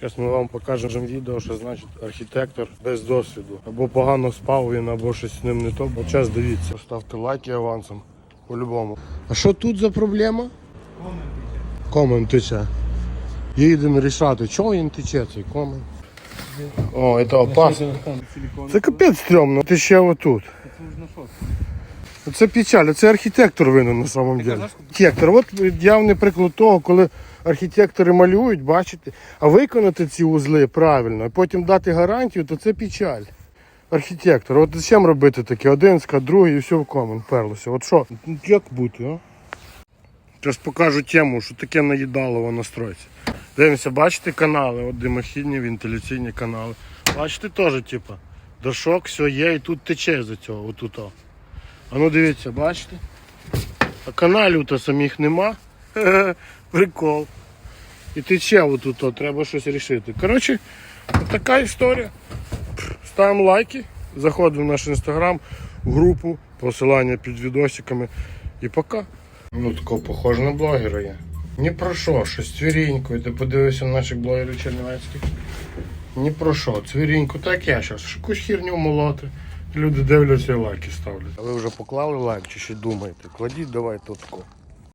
Зараз ми вам покажемо відео, що значить архітектор без досвіду. Або погано спав він, або щось з ним не то. Бо час дивіться. Ставте лайки авансом. По-любому. А що тут за проблема? Комен тече. Їдемо рішати, чого він тече цей комен. О, це опасно. Це капець стрьомно, ти ще отут. Це печаль, це архітектор винен на самом деле. Архітектор, от явний приклад того, коли архітектори малюють, бачите, а виконати ці узли правильно, а потім дати гарантію, то це печаль. Архітектор, от зачем робити таке? Один скат, другий і все в комен перлося. От що? Як бути, а? Зараз покажу тему, що таке наїдалово настроїться. Дивимося, бачите канали, от димохідні, вентиляційні канали. Бачите теж, типу, дошок, все є, і тут тече за цього, отут. А ну дивіться, бачите? А каналів то самих нема. Прикол. І тече отут, о, треба щось рішити. Коротше, така історія. Ставимо лайки, заходимо в наш інстаграм, в групу, посилання під відосиками. І пока. Ну, тако похоже на блогера є. Ні про що, щось цвірінько. Ти подивився на наших блогерів чернівецьких. Ні про що, цвірінько, так я зараз. Якусь херню молоти. Люди дивляться лайки ставлять. А ви вже поклали лайк чи ще думаєте? Кладіть, давайте отко.